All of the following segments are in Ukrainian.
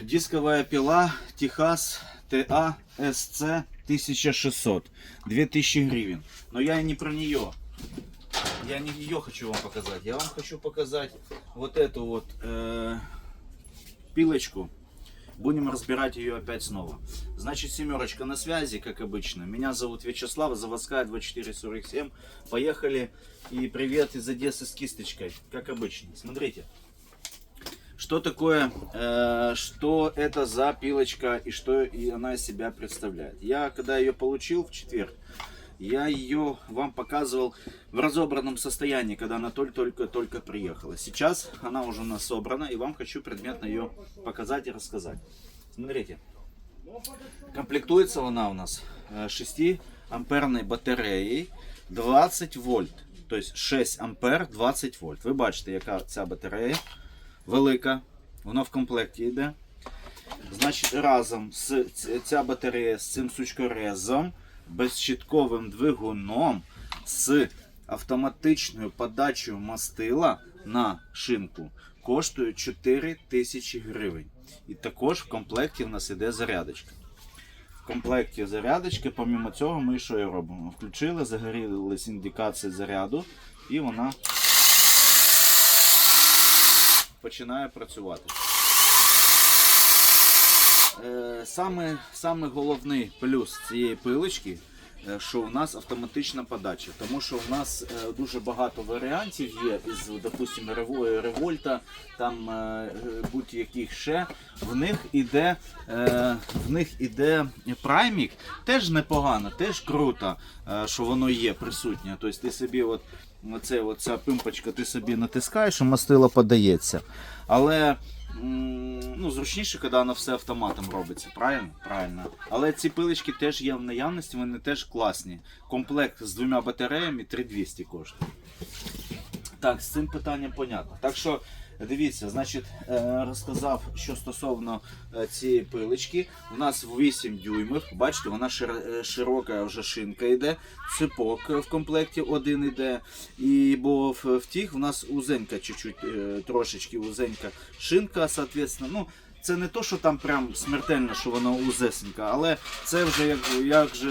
Дисковая пила Техас SC 1600. 2000 гривен. Но я не про нее. Я не ее хочу вам показать. Я вам хочу показать вот эту вот э, пилочку. Будем разбирать ее опять снова. Значит, семерочка на связи, как обычно. Меня зовут Вячеслав, заводская 2447. Поехали. И привет из Одессы с кисточкой, как обычно. Смотрите. Что такое, э, что это за пилочка и что и она из себя представляет. Я, когда ее получил в четверг, я ее вам показывал в разобранном состоянии, когда она только-только приехала. Сейчас она уже у нас собрана, и вам хочу предметно ее показать и рассказать. Смотрите, комплектуется она у нас э, 6 амперной батареей 20 вольт. То есть 6 ампер 20 вольт. Ви бачите, яка ця батарея велика, вона в комплекті йде. Значить, разом з ця батарея з цим сучкорезом, безщітковим двигуном, з автоматичною подачею мастила на шинку коштує 4 тисячі гривень. І також в комплекті в нас іде зарядочка. В комплекті зарядочки, помимо цього, ми що і робимо? Включили, загорілись індикації заряду, і вона починає працювати. Е, Саме, саме головний плюс цієї пилочки, що у нас автоматична подача. Тому що у нас е, дуже багато варіантів є із, допустимо, револьта, там е, е, будь-яких ще. В них іде, е, в них іде праймік, теж непогано, теж круто, е, що воно є присутнє. Тобто ти собі от Оце, оця пимпочка, ти собі натискаєш, і мастило подається. Але ну, зручніше, коли воно все автоматом робиться, правильно? Правильно. Але ці пилочки теж є в наявності, вони теж класні. Комплект з двома батареями 3200 коштує. Так, з цим питанням понятно. Так що дивіться, значить, е, розказав, що стосовно е, цієї пилочки. У нас 8 дюймів. Бачите, вона е, широка вже шинка йде, ципок е, в комплекті один йде. І бо в, тих в нас узенька чуть-чуть, трошечки узенька шинка, соответственно. Ну, це не то, що там прям смертельно, що воно узесенька, але це вже як, як же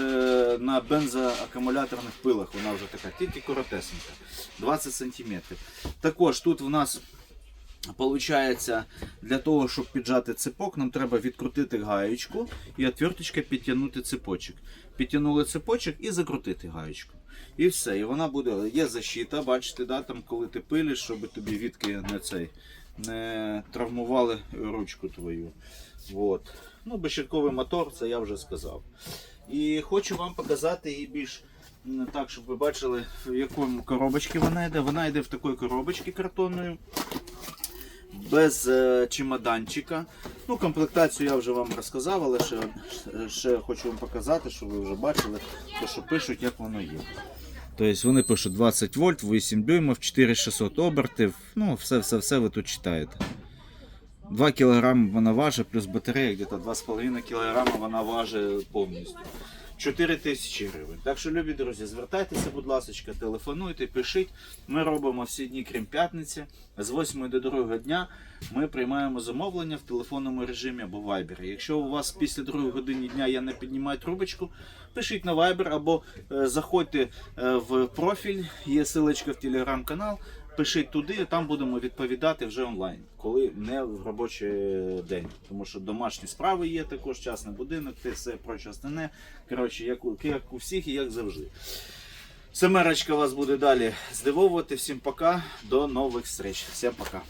на бензоакумуляторних пилах вона вже така, тільки коротесенька, 20 см. Також тут в нас Получається, для того, щоб піджати цепок, нам треба відкрутити гаєчку і отверточкою підтягнути цепочок. Підтягнули цепочок і закрутити гаєчку. І все. І вона буде. Є защита, бачите, да, там, коли ти пилиш, щоб тобі відки не цей не травмували ручку твою. Вот. Ну, безщитковий мотор, це я вже сказав. І хочу вам показати її більш так, щоб ви бачили, в якому коробочці вона йде. Вона йде в такій коробочці картонної без е, чемоданчика. Ну, комплектацію я вже вам розказав, але ще, ще хочу вам показати, щоб ви вже бачили, то, що пишуть, як воно є. Тобто вони пишуть 20 вольт, 8 дюймів, 4600 обертів. Ну, все-все-все ви тут читаєте. 2 кг вона важить, плюс батарея где-то 2,5 кг вона важить повністю. 4 тисячі гривень. Так що, любі друзі, звертайтеся, будь ласка, телефонуйте, пишіть. Ми робимо всі дні, крім п'ятниці. З 8 до 2 дня ми приймаємо замовлення в телефонному режимі або Viber. Якщо у вас після 2 години дня я не піднімаю трубочку, пишіть на Viber або е, заходьте е, в профіль, є ссылочка в телеграм-канал. Пишіть туди, там будемо відповідати вже онлайн, коли не в робочий день. Тому що домашні справи є також, частний будинок, те все проче остальне. Коротше, як у, як у всіх і як завжди. Семерочка вас буде далі здивовувати. Всім пока, до нових зустріч. Всім пока.